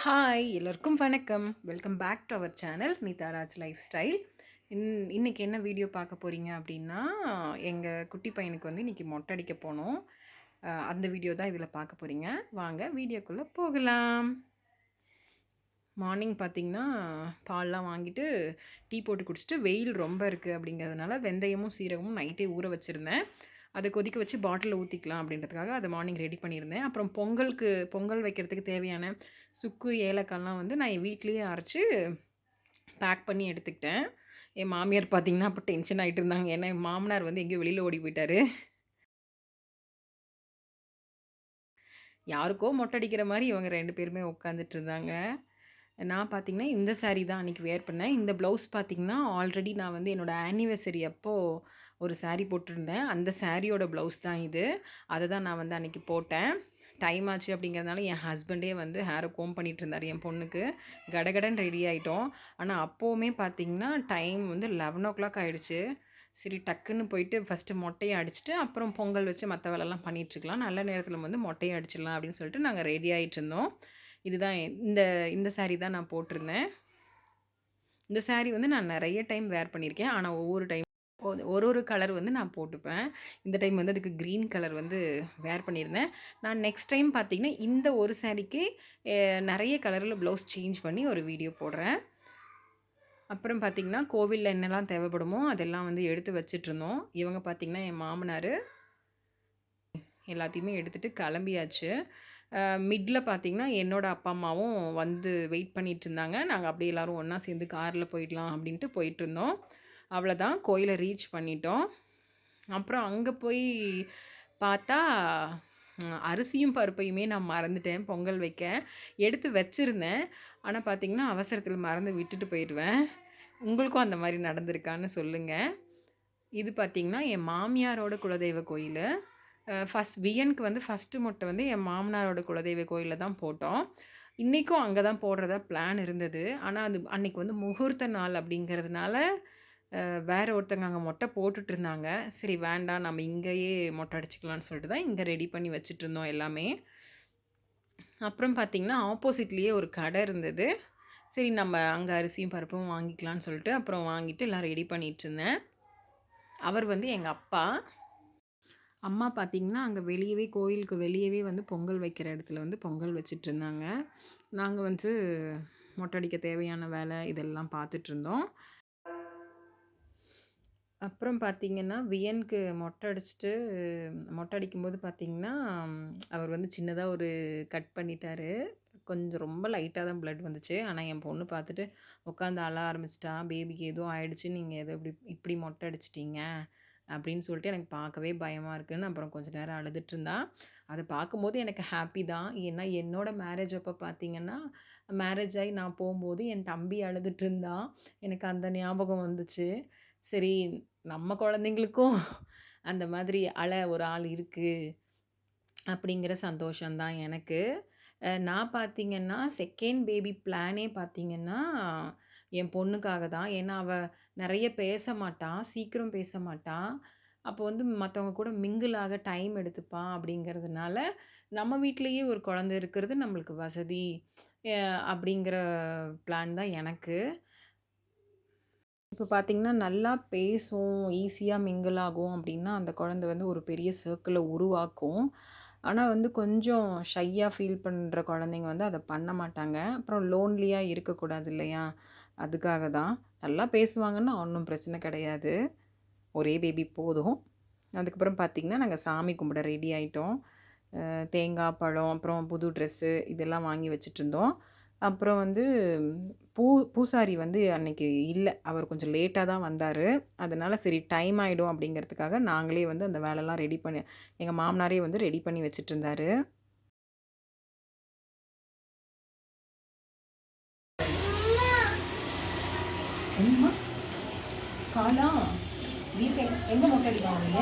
Hi எல்லோருக்கும் வணக்கம். Welcome back to our channel Neetharaj lifestyle in இன்றைக்கி என்ன வீடியோ பார்க்க போகிறீங்க அப்படின்னா எங்கள் குட்டி பையனுக்கு வந்து இன்றைக்கி மொட்டை அடிக்க போனோம். அந்த வீடியோ தான் இதில் பார்க்க போகிறீங்க வாங்க வீடியோக்குள்ளே போகலாம். மார்னிங் பார்த்தீங்கன்னா பால்லாம் வாங்கிட்டு டீ போட்டு குடிச்சிட்டு வெயில் ரொம்ப இருக்குது அப்படிங்கிறதுனால வெந்தயமும் சீரகமும் நைட்டே ஊற வச்சுருந்தேன். அதை கொதிக்க வச்சு பாட்டிலில் ஊற்றிக்கலாம் அப்படின்றதுக்காக அதை மார்னிங் ரெடி பண்ணியிருந்தேன். அப்புறம் பொங்கலுக்கு பொங்கல் வைக்கிறதுக்கு தேவையான சுக்கு ஏலக்காய்லாம் வந்து நான் என் வீட்லேயே அரைச்சி பேக் பண்ணி எடுத்துக்கிட்டேன். என் மாமியார் பார்த்தீங்கன்னா அப்போ டென்ஷன் ஆகிட்டு இருந்தாங்க. ஏன்னா என் மாமனார் வந்து எங்கேயோ வெளியில் ஓடி போயிட்டார். யாருக்கோ மொட்டை அடிக்கிற மாதிரி இவங்க ரெண்டு பேருமே உட்காந்துட்டு இருந்தாங்க. நான் பார்த்தீங்கன்னா இந்த சாரீ தான் அன்றைக்கி வேர் பண்ணேன். இந்த ப்ளவுஸ் பார்த்திங்கன்னா ஆல்ரெடி நான் வந்து என்னோடய ஆனிவர்சரி அப்போது ஒரு சாரீ போட்டிருந்தேன். அந்த சாரியோட ப்ளவுஸ் தான் இது. அதை தான் நான் வந்து அன்றைக்கி போட்டேன். டைம் ஆச்சு அப்படிங்கிறதுனால என் ஹஸ்பண்டே வந்து ஹேரை கோம் பண்ணிகிட்டு இருந்தார் என் பொண்ணுக்கு. கடகடன் ரெடி ஆகிட்டோம் ஆனால் அப்போவுமே பார்த்தீங்கன்னா டைம் வந்து லெவன் ஓ கிளாக் ஆகிடுச்சு சரி டக்குன்னு போயிட்டு ஃபஸ்ட்டு மொட்டையை அடிச்சுட்டு அப்புறம் பொங்கல் வச்சு மற்ற வேலைலாம் பண்ணிகிட்ருக்கலாம் நல்ல நேரத்தில் வந்து மொட்டையை அடிச்சிடலாம் அப்படின்னு சொல்லிட்டு நாங்கள் ரெடி ஆகிட்டு இருந்தோம். இதுதான் இந்த இந்த saree தான் நான் போட்டிருந்தேன். இந்த saree வந்து நான் நிறைய டைம் வேர் பண்ணியிருக்கேன். ஆனால் ஒவ்வொரு டைம் ஒரு ஒரு கலர் வந்து நான் போட்டுப்பேன். இந்த டைம் வந்து அதுக்கு க்ரீன் கலர் வந்து வேர் பண்ணியிருந்தேன். நான் நெக்ஸ்ட் டைம் பார்த்தீங்கன்னா இந்த ஒரு சாரீக்கு நிறைய கலரில் ப்ளவுஸ் சேஞ்ச் பண்ணி ஒரு வீடியோ போடுறேன். அப்புறம் பார்த்திங்கன்னா கோவிலில் என்னெல்லாம் தேவைப்படுமோ அதெல்லாம் வந்து எடுத்து வச்சிட்ருந்தோம். இவங்க பார்த்தீங்கன்னா என் மாமனார் எல்லாத்தையுமே எடுத்துகிட்டு கிளம்பியாச்சு. மிட்டில் பார்த்திங்கன்னா என்னோடய அப்பா அம்மாவும் வந்து வெயிட் பண்ணிகிட்டு இருந்தாங்க நாங்கள் அப்படியே எல்லோரும் ஒன்றா சேர்ந்து காரில் போயிடலாம் அப்படின்ட்டு போயிட்டுருந்தோம் அவ்வளோதான் கோயிலை ரீச் பண்ணிட்டோம். அப்புறம் அங்கே போய் பார்த்தா அரிசியும் பருப்பையுமே நான் மறந்துட்டேன் பொங்கல் வைக்க. எடுத்து வச்சுருந்தேன். ஆனால் பார்த்தீங்கன்னா அவசரத்தில் மறந்து விட்டுட்டு போயிடுவேன். உங்களுக்கும் அந்த மாதிரி நடந்திருக்கான்னு சொல்லுங்கள் இது பார்த்திங்கன்னா என் மாமியாரோட குலதெய்வ கோயில். ஃபஸ்ட் வியனுக்கு வந்து ஃபஸ்ட்டு மொட்டை வந்து என் மாமனாரோட குலதெய்வ கோயிலில் தான் போட்டோம். இன்றைக்கும் அங்கே தான் போடுறதா பிளான் இருந்தது. ஆனால் அது அன்றைக்கி வந்து முகூர்த்த நாள் அப்படிங்கிறதுனால வேற ஒருத்தங்க அங்கே மொட்டை போட்டுட்டு இருந்தாங்க சரி வேண்டாம் நம்ம இங்கேயே மொட்டை அடிச்சுக்கலாம்னு சொல்லிட்டு தான் இங்கே ரெடி பண்ணி வச்சுட்டு இருந்தோம் எல்லாமே. அப்புறம் பார்த்திங்கன்னா ஆப்போசிட்லேயே ஒரு கடை இருந்தது. சரி நம்ம அங்கே அரிசியும் பருப்பும் வாங்கிக்கலாம்னு சொல்லிட்டு அப்புறம் வாங்கிட்டு எல்லாம் ரெடி பண்ணிகிட்டு இருந்தேன் அவர் வந்து எங்கள் அப்பா. அம்மா பார்த்தீங்கன்னா அங்கே வெளியவே கோயிலுக்கு வெளியவே வந்து பொங்கல் வைக்கிற இடத்துல வந்து பொங்கல் வச்சுட்டு இருந்தாங்க நாங்கள் வந்து மொட்டை அடிக்க தேவையான வேலை இதெல்லாம் பார்த்துட்ருந்தோம் அப்புறம் பார்த்தீங்கன்னா வியன்க்கு மொட்டை அடிச்சுட்டு மொட்டை அடிக்கும்போது பார்த்தீங்கன்னா அவர் வந்து சின்னதாக ஒரு கட் பண்ணிட்டாரு. கொஞ்சம் ரொம்ப லைட்டாக தான் ப்ளட் வந்துச்சு. ஆனால் என் பொண்ணு பார்த்துட்டு உட்காந்து அழ ஆரம்பிச்சிட்டா பேபிக்கு ஏதோ ஆயிடுச்சு நீங்கள் ஏதோ இப்படி இப்படி மொட்டை அடிச்சிட்டீங்க அப்படின்னு சொல்லிட்டு எனக்கு பார்க்கவே பயமாக இருக்குன்னு அப்புறம் கொஞ்ச நேரம் அழுதுட்டு இருந்தா. அதை பார்க்கும்போது எனக்கு ஹாப்பி தான். ஏன்னா என்னோட மேரேஜ் அப்போ பார்த்தீங்கன்னா மேரேஜ் ஆகி நான் போகும்போது என் தம்பி அழுதுட்டு இருந்தான் எனக்கு அந்த ஞாபகம் வந்துச்சு. சரி நம்ம குழந்தைங்களுக்கும் அந்த மாதிரி அழ ஒரு ஆள் இருக்குது அப்படிங்கிற சந்தோஷம்தான் எனக்கு. நான் பார்த்தீங்கன்னா செகண்ட் பேபி பிளானே பார்த்தீங்கன்னா என் பொண்ணுக்காக தான் ஏன்னா அவள் நிறைய பேச மாட்டான் சீக்கிரம் பேச மாட்டான் அப்போ வந்து மற்றவங்க கூட மிங்கிளாக டைம் எடுத்துப்பான் அப்படிங்கிறதுனால நம்ம வீட்டிலையே ஒரு குழந்தை இருக்கிறது நம்மளுக்கு வசதி அப்படிங்கிற பிளான் தான் எனக்கு. இப்போ பார்த்திங்கன்னா நல்லா பேசும் ஈஸியாக மிங்கிள் ஆகும் அப்படின்னா அந்த குழந்தை வந்து ஒரு பெரிய சர்க்கிளை உருவாக்கும். ஆனால் வந்து கொஞ்சம் ஷையாக ஃபீல் பண்ணுற குழந்தைங்க வந்து அதை பண்ண மாட்டாங்க. அப்புறம் லோன்லியாக இருக்கக்கூடாது இல்லையா? அதுக்காக தான். நல்லா பேசுவாங்கன்னா ஒன்றும் பிரச்சனை கிடையாது. ஒரே பேபி போதும். அதுக்கப்புறம் பார்த்திங்கன்னா நாங்கள் சாமி கும்பிட ரெடி ஆகிட்டோம் தேங்காய் பழம் அப்புறம் புது ட்ரெஸ்ஸு இதெல்லாம் வாங்கி வச்சுட்டு இருந்தோம். அப்புறம் வந்து பூ பூசாரி வந்து அன்னைக்கு இல்லை. அவர் கொஞ்சம் லேட்டாக தான் வந்தார். அதனால சரி டைம் ஆகிடும் அப்படிங்கிறதுக்காக நாங்களே வந்து அந்த வேலைலாம் ரெடி பண்ணி எங்கள் மாமனாரே வந்து ரெடி பண்ணி வச்சுட்டு இருந்தாரு என்னம்மா? காலா? வீட்டில் எங்கே மொட்டை அடிப்பாங்க?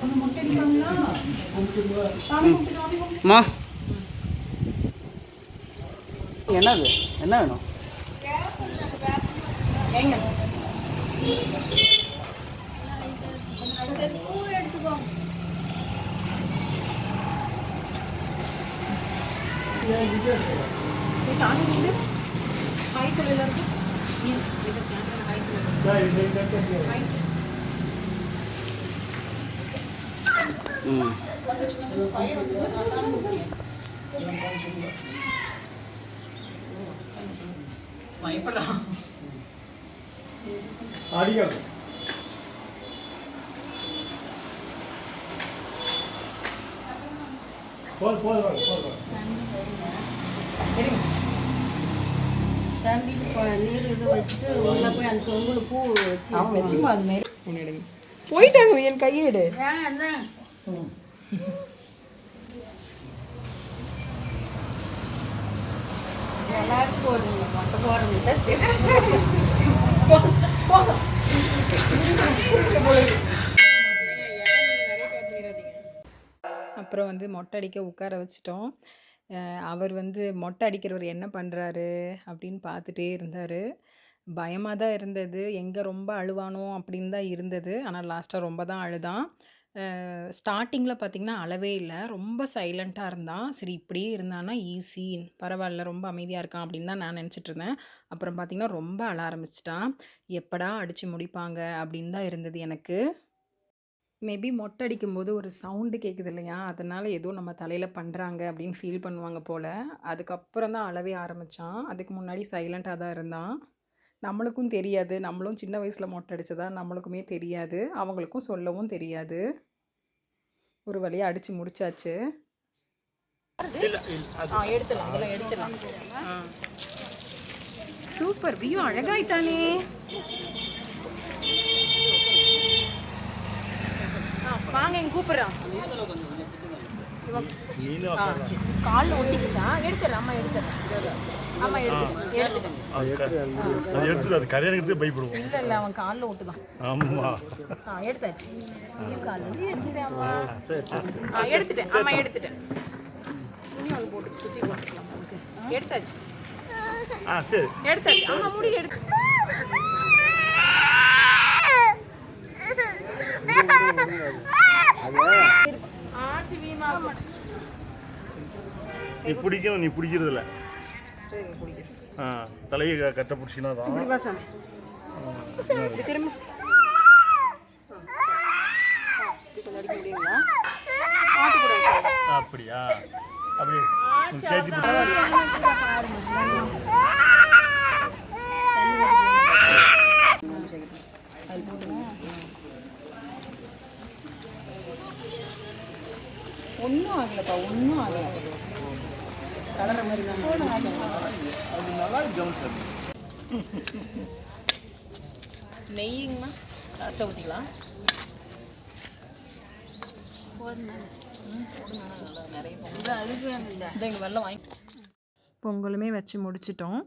அங்கே மொட்டை அடிப்பாங்களா சாமி கும்பிட்டு சாமி கும்பிட்டு அம்மா என்னது? என்ன வேணும்? ஹாய் சொல்லு எல்லாருக்கும் ஹாய் சொல்லு ஹாய் ம். பயப்படுறான் நீர் இது வச்சுட்டு உள்ளே போய் அந்த சொங்குல பூ வச்சு அவன் வச்சுமா அது மாரி போயிட்டாங்க என் கையெடு ஏன் அதான் எல்லாருக்கும் போடுங்க மொட்டை போடுங்க அப்புறம் வந்து மொட்டை அடிக்க உட்கார வச்சுட்டோம். அவர் வந்து மொட்டை அடிக்கிறவர் என்ன பண்ணுறாரு அப்படின்னு பார்த்துட்டே இருந்தார். பயமாக தான் இருந்தது. எங்கே ரொம்ப அழுவானோ அப்படின்னு தான் இருந்தது. ஆனால் லாஸ்ட்டாக ரொம்ப தான் அழுதான். ஸ்டார்டிங்கில் பார்த்திங்கன்னா அளவே இல்லை. ரொம்ப சைலண்ட்டாக இருந்தான். சரி இப்படியே இருந்தானா ஈஸி பரவாயில்ல ரொம்ப அமைதியாக இருக்கான் அப்படின்னு தான் நான் நினச்சிட்டு இருந்தேன். அப்புறம் பார்த்திங்கன்னா ரொம்ப அழ ஆரம்பிச்சிட்டான். எப்படா அடித்து முடிப்பாங்க? அப்படின்னு தான் இருந்தது எனக்கு. மேபி மொட்டை அடிக்கும்போது ஒரு சவுண்டு கேட்குது இல்லையா? அதனால் ஏதோ நம்ம தலையில் பண்ணுறாங்க அப்படின்னு ஃபீல் பண்ணுவாங்க போல். அதுக்கப்புறம் தான் அழவே ஆரம்பித்தான் அதுக்கு முன்னாடி சைலண்ட்டாக தான் இருந்தான். நம்மளுக்கும் தெரியாது. நம்மளும் சின்ன வயசில் மொட்டை அடிச்சதா நம்மளுக்குமே தெரியாது. அவங்களுக்கும் சொல்லவும் தெரியாது. ஒரு வழியாக அடித்து முடிச்சாச்சு. ஆ எடுத்துடலாம். இதெல்லாம் எடுத்துடலாம். ஆ. சூப்பர். வியூ அழகாயிட்டானே. வாங்க எங்க கூப்பிடுறான். காலில் ஒட்டிக்கிச்சான் எடுத்துடுறேன். அம்மா எடுத்துடுறேன். அது எடுத்து அது கரையான் எடுத்து பயப்படுவோம். இல்லை இல்லை அவன் காலில் ஒட்டுதான் ஆமா. ஆ எடுத்தாச்சு. எடுத்துட்டேன் அம்மா. ஆ எடுத்துட்டேன். துணி ஒன்று போட்டு சுற்றி போட்டுக்கலாம் அதுக்கு எடுத்தாச்சு. ஆ சரி. எடுத்தாச்சு. முடி எடுத்து. வீமா நீ பிடிக்கும் நீ பிடிக்கிறது இல்ல ஆ தலையை கட்ட பிடிச்சினா தான் திரும்ப. அப்படியா? அப்படி சேர்த்து. ஒன்றும் ஆகலப்பா ஒன்றும் ஆகல. கலர மாதிரி தான் நெய்யுங்கண்ணா லாஸ்ட்டாக ஊற்றிக்கலாம் இதை இங்கே வெள்ளம் வாங்கி. பொங்கலுமே வச்சு முடிச்சிட்டோம்.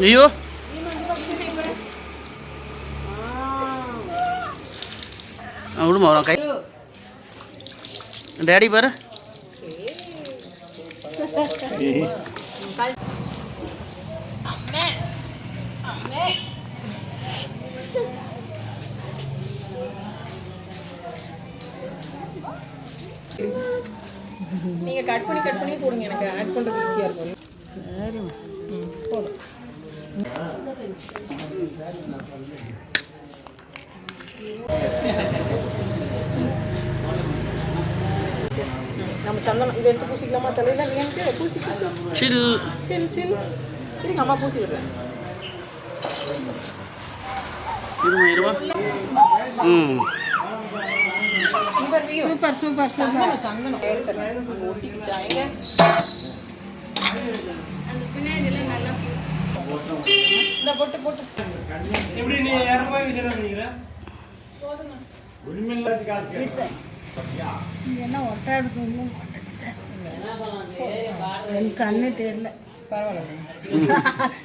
ஐயோ. விடுமா வரோம். கை டேடி பாரு. நீங்கள் கட் பண்ணி கட் பண்ணி போடுங்க. எனக்கு ஆட் பண்ணுறது ஈஸியாக இருக்கும். ம் போதும். சந்தனம் இதை எடுத்து பூசிக்கலாமா? தலையில நீ எனக்கு பூசி சில். சில் சில். இருங்க அம்மா பூசி விடுறேன். Super super super. சந்தனம் எடுத்துறேன் ஒட்டிக்கிச்சா எங்க? அந்த பின்னாடிலாம் நல்லா இந்த போட்டு போட்டு. என்ன ஒட்டாதுக்கு ஒன்றும் என் கண்ணு தெரியல. பரவாயில்ல.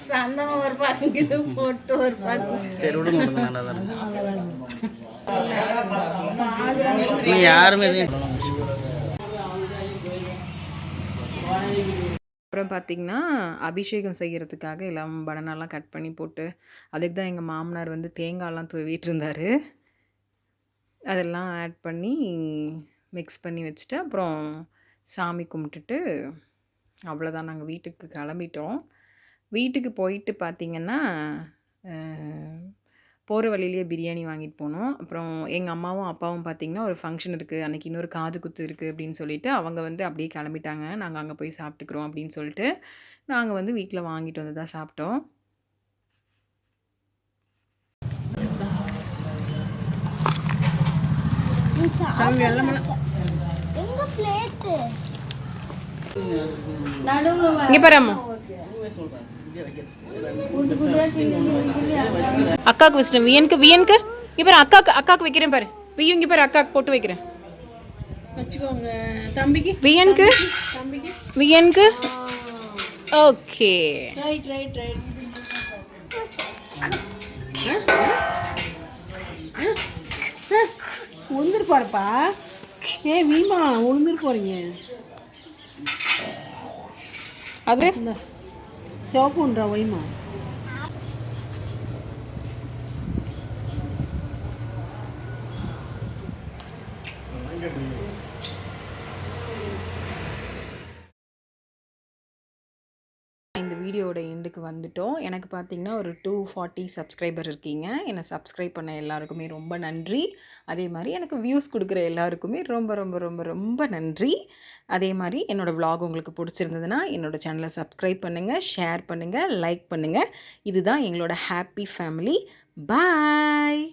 சந்தனம் ஒரு பாக்கு இது போட்டு ஒரு பாக்கு யாருமே அப்புறம் பார்த்தீங்கன்னா அபிஷேகம் செய்கிறதுக்காக எல்லாம் பனானாலாம் கட் பண்ணி போட்டு அதுக்கு தான் எங்கள் மாமனார் வந்து தேங்காய்லாம் துருவிட்டு இருந்தார். அதெல்லாம் ஆட் பண்ணி மிக்ஸ் பண்ணி வச்சுட்டு அப்புறம் சாமி கும்பிட்டுட்டு அவ்வளோதான் நாங்கள் வீட்டுக்கு கிளம்பிட்டோம். வீட்டுக்கு போயிட்டு பார்த்திங்கன்னா போகிற வழியிலேயே பிரியாணி வாங்கிட்டு போனோம். அப்புறம் எங்கள் அம்மாவும் அப்பாவும் பார்த்திங்கன்னா ஒரு ஃபங்க்ஷன் இருக்குது அன்றைக்கி இன்னொரு காது குத்து இருக்குது அப்படின்னு சொல்லிட்டு அவங்க வந்து அப்படியே கிளம்பிட்டாங்க. நாங்கள் அங்கே போய் சாப்பிட்டுக்குறோம் அப்படின்னு சொல்லிட்டு நாங்கள் வந்து வீட்டில் வாங்கிட்டு வந்து தான் சாப்பிட்டோம். சாமி வெள்ளமெல்லாம். இங்கே பாரு அம்மா. அக்காவுக்கு வச்சிட்டேன் வியனுக்கு வியனுக்கு. இங்கே பாரு அக்காவுக்கு அக்காவுக்கு வைக்கிறேன் பாரு. வியு இங்கே பாரு அக்காவுக்கு போட்டு வைக்கிறேன். வச்சுக்கோங்க. தம்பிக்கு? வியனுக்கு? தம்பிக்கு? வியனுக்கு? ஓகே. ரைட் ரைட் ரைட் உளுந்துரு போறப்பா ஏ வீமா உளுந்துரு போறீங்க. அது? சிவப்புன்றா ஒய்மா இந்த வீடியோட எண்டுக்கு வந்துட்டோம். எனக்கு பார்த்தீங்கன்னா ஒரு டூ ஃபார்ட்டி சப்ஸ்கிரைபர் இருக்கீங்க. என்னை சப்ஸ்கிரைப் பண்ண எல்லாருக்குமே ரொம்ப நன்றி. அதே மாதிரி எனக்கு வியூஸ் கொடுக்குற எல்லாருக்குமே ரொம்ப ரொம்ப ரொம்ப ரொம்ப நன்றி. அதே மாதிரி என்னோடய vlog உங்களுக்கு பிடிச்சிருந்ததுன்னா என்னோடய சேனலை சப்ஸ்கிரைப் பண்ணுங்கள் ஷேர் பண்ணுங்கள் லைக் பண்ணுங்கள் இதுதான் எங்களோட ஹாப்பி ஃபேமிலி பாய்